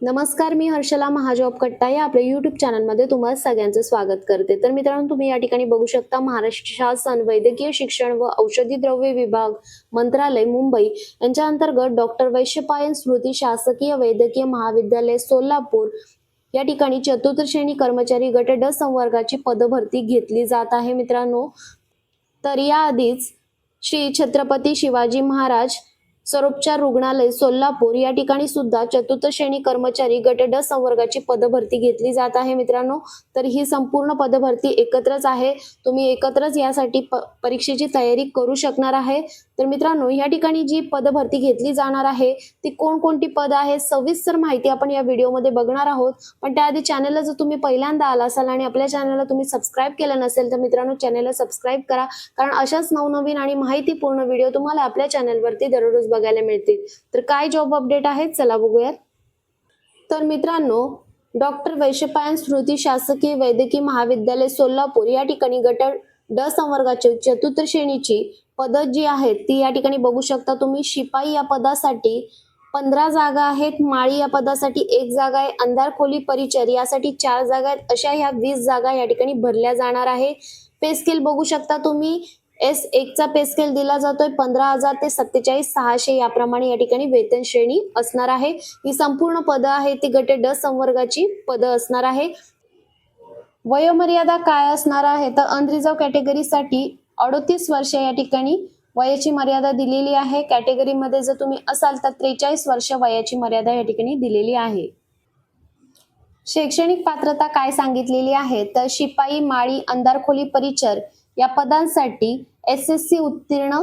नमस्कार मी हर्षला महाजॉब कट्टा या आपल्या युट्यूब चॅनलमध्ये तुम्हाला सगळ्यांचं स्वागत करते. तर मित्रांनो तुम्ही या ठिकाणी बघू शकता महाराष्ट्र शासन वैद्यकीय शिक्षण व औषधी द्रव्य विभाग मंत्रालय मुंबई. यांच्या अंतर्गत डॉक्टर वैश्यपायन स्मृती शासकीय वैद्यकीय महाविद्यालय सोलापूर. या ठिकाणी चतुर्थ श्रेणी कर्मचारी गट ड संवर्गाची पदभरती घेतली जात आहे मित्रांनो. तर याआधीच श्री छत्रपती शिवाजी महाराज सरोपचार रुग्णालय सोलापूर या ठिकाणी सुद्धा चतुर्थ श्रेणी कर्मचारी गट ड संवर्गाची पदभरती घेतली जात आहे. मित्रांनो तर ही संपूर्ण पदभरती एकत्रच आहे. तुम्ही एकत्रच यासाठी प परीक्षेची तयारी करू शकणार आहे. तर मित्रांनो या ठिकाणी जी पदभरती घेतली जाणार आहे ती कोणकोणती पद आहे सविस्तर माहिती आपण या व्हिडिओमध्ये बघणार आहोत. पण त्याआधी चॅनलला जर तुम्ही पहिल्यांदा आला असाल आणि आपल्या चॅनलला तुम्ही सबस्क्राईब केलं नसेल तर मित्रांनो चॅनलला सबस्क्राईब करा. कारण अशाच नवनवीन आणि माहितीपूर्ण व्हिडिओ तुम्हाला आपल्या चॅनलवरती दररोज बघायला मिळतील. तर काय जॉब अपडेट आहेत? चला बघूयात. तर मित्रांनो डॉक्टर वैशपायन स्मृती शासकीय वैद्यकीय महाविद्यालय सोलापूर या ठिकाणी गट ड संवर्गाची चतुर्थ श्रेणीची पदं जी आहेत ती या ठिकाणी बघू शकता तुम्ही. शिपाई या पदासाठी पंधरा जागा आहेत माळी या पदासाठी एक जागा आहे अंधार खोली परिचर यासाठी चार जागा आहेत. अशा ह्या वीस जागा या ठिकाणी भरल्या जाणार आहे. पे स्केल बघू शकता तुम्ही. एस एकचा पे स्केल दिला जातोय. पंधरा हजार ते सत्तेचाळीस सहाशे याप्रमाणे या ठिकाणी वेतन श्रेणी असणार आहे. ही संपूर्ण पदं आहे ती गट ड संवर्गाची पदं असणार आहे. वयोमर्यादा काय असणार आहे? तर अनरिझर्व कॅटेगरीसाठी अडोतीस वर्ष या ठिकाणी वयाची मर्यादा दिलेली आहे. कॅटेगरीमध्ये जर तुम्ही असाल तर त्रेचाळीस वर्ष वयाची मर्यादा या ठिकाणी दिलेली आहे. शैक्षणिक पात्रता काय सांगितलेली आहे? तर शिपाई माळी अंधारखोली परिचर या पदांसाठी एस एस सी उत्तीर्ण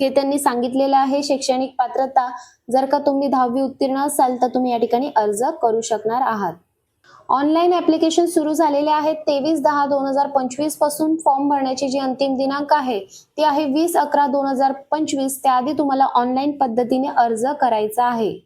हे त्यांनी सांगितलेलं आहे. शैक्षणिक पात्रता जर का तुम्ही दहावी उत्तीर्ण असाल तर तुम्ही या ठिकाणी अर्ज करू शकणार आहात. ऑनलाईन ऍप्लिकेशन सुरू झालेले आहेत. तेवीस दहा दोन हजार पंचवीसपासून फॉर्म भरण्याची जी अंतिम दिनांक आहे ती आहे वीस अकरा दोन हजार पंचवीस. त्याआधी तुम्हाला ऑनलाईन पद्धतीने अर्ज करायचा आहे.